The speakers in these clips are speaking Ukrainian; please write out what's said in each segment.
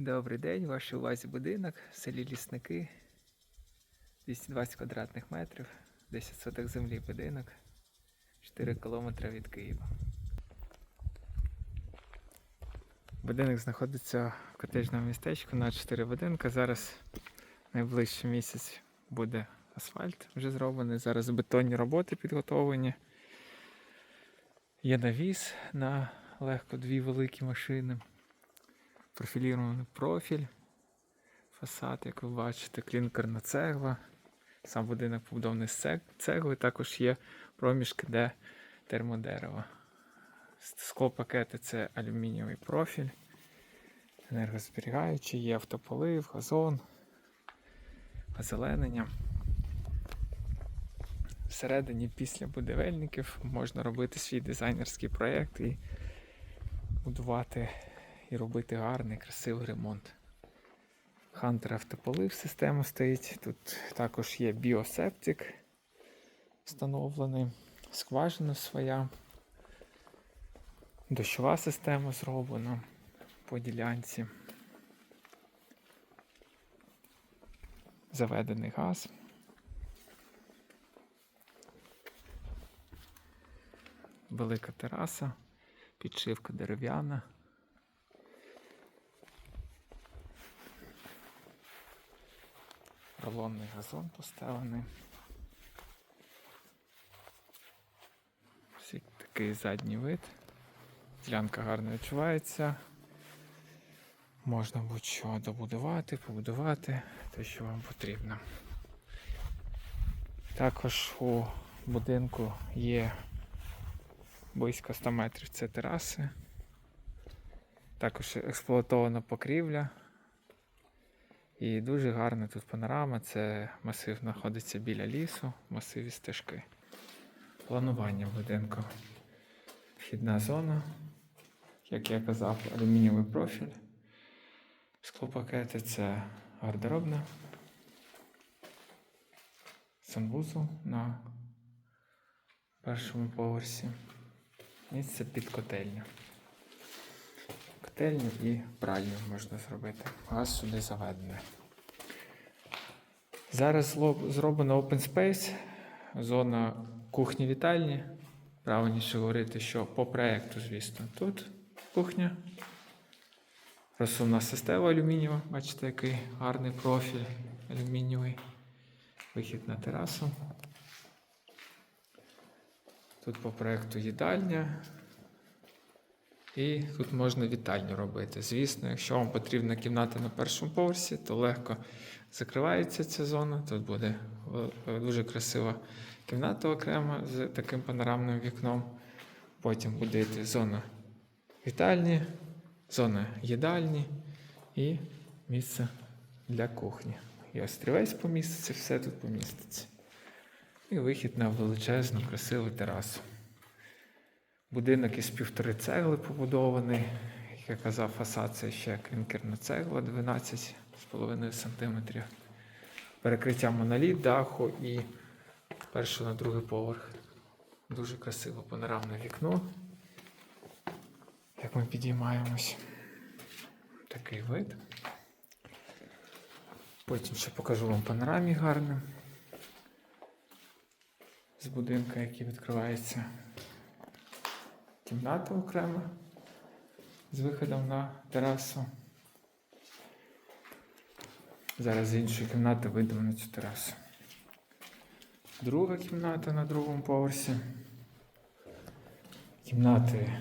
Добрий день, вашій увазі будинок в селі Лісники. 220 квадратних метрів, 10 соток землі будинок, 4 кілометри від Києва. Будинок знаходиться в котеджному містечку на 4 будинки. Зараз найближчий місяць буде асфальт вже зроблений. Зараз бетонні роботи підготовлені. Є навіс на легко дві великі машини профілірований профіль, фасад, як ви бачите, клінкерна цегла. Сам будинок побудований з цег- цегли, також є проміжки, де термодерево. Склопакети це алюмінієвий профіль, енергозберігаючий, є автополив, газон, озеленення. Всередині після будівельників можна робити свій дизайнерський проєкт і будувати і робити гарний, красивий ремонт. Хантер автополив система стоїть. Тут також є біосептик встановлений, скважина своя, дощова система зроблена по ділянці. Заведений газ. Велика тераса, підшивка дерев'яна. Рулонний газон поставлений. Ось такий задній вид. Ділянка гарно відчувається. Можна будь-що добудувати, побудувати те, що вам потрібно. Також у будинку є близько 100 метрів це тераси. Також експлуатована покрівля. І дуже гарна тут панорама. Це масив знаходиться біля лісу, масиві стежки. Планування будинку. Вхідна зона, як я казав, алюмінієвий профіль. Склопакети це гардеробна. Санвузол на першому поверсі. Місце під котельню. Котельню і пральню можна зробити. Газ сюди заведений. Зараз зроблено open space, зона кухні-вітальні. Правильніше говорити, що по проєкту, звісно, тут кухня. Розсувна система алюмінієва. Бачите, який гарний профіль алюмінієвий. Вихід на терасу. Тут по проєкту їдальня. І тут можна вітальню робити. Звісно, якщо вам потрібна кімната на першому поверсі, то легко закривається ця зона. Тут буде е, дуже красива кімната окрема з таким панорамним вікном. Потім буде йти зона вітальні, зона їдальні і місце для кухні. І острівець поміститься, все тут поміститься. І вихід на величезну, красиву терасу. Будинок із півтори цегли побудований. Як я казав, фасад це ще клінкерна цегла 12,5 см. Перекриття моноліт даху і перший на другий поверх. Дуже красиво панорамне вікно. Як ми підіймаємось. Такий вид. Потім ще покажу вам панорамі гарне. З будинка, який відкривається кімната окрема з виходом на терасу. Зараз з іншої кімнати вийдемо на цю терасу. Друга кімната на другому поверсі. Кімнати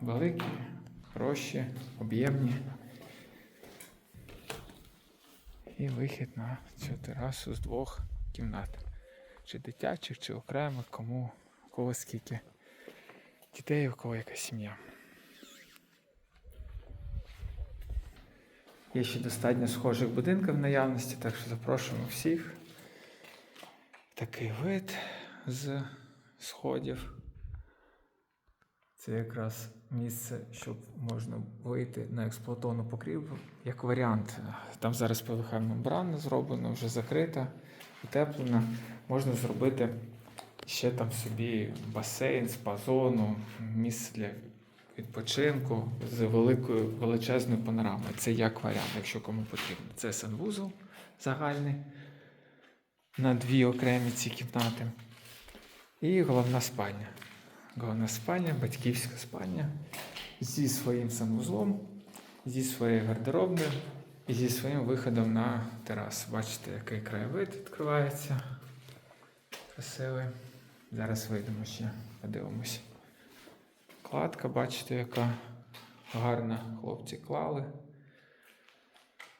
великі, хороші, об'ємні. І вихід на цю терасу з двох кімнат. Чи дитячих, чи окремих, кому кого скільки дітей, у кого яка сім'я. Є ще достатньо схожих будинків в наявності, так що запрошуємо всіх. Такий вид з сходів. Це якраз місце, щоб можна вийти на експлуатовану покрівлю. Як варіант, там зараз ПВХ мембрана зроблена, вже закрита, утеплена. Можна зробити ще там собі басейн, спа-зону, місце для відпочинку з великою величезною панорамою. Це як варіант, якщо кому потрібно. Це санвузол загальний на дві окремі ці кімнати. І головна спальня. Головна спальня, батьківська спальня зі своїм санвузлом, зі своєю гардеробною і зі своїм виходом на терасу. Бачите, який краєвид відкривається. Красивий. Зараз вийдемо ще, подивимось. Кладка, бачите, яка гарна. Хлопці клали.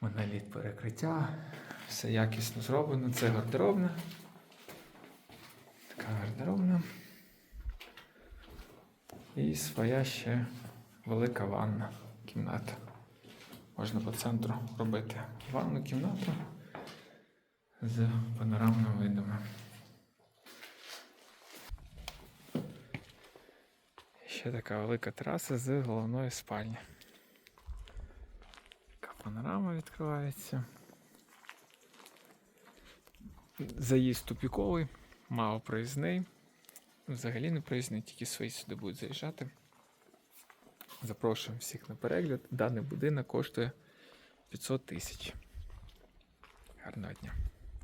Моноліт перекриття. Все якісно зроблено. Це гардеробна. Така гардеробна. І своя ще велика ванна кімната. Можна по центру робити ванну кімнату з панорамними видами. Ще така велика тераса з головної спальні. Така панорама відкривається. Заїзд тупіковий, мало проїзний. Взагалі не проїзний, тільки свої сюди будуть заїжджати. Запрошуємо всіх на перегляд. Даний будинок коштує 500 тисяч. Гарного дня.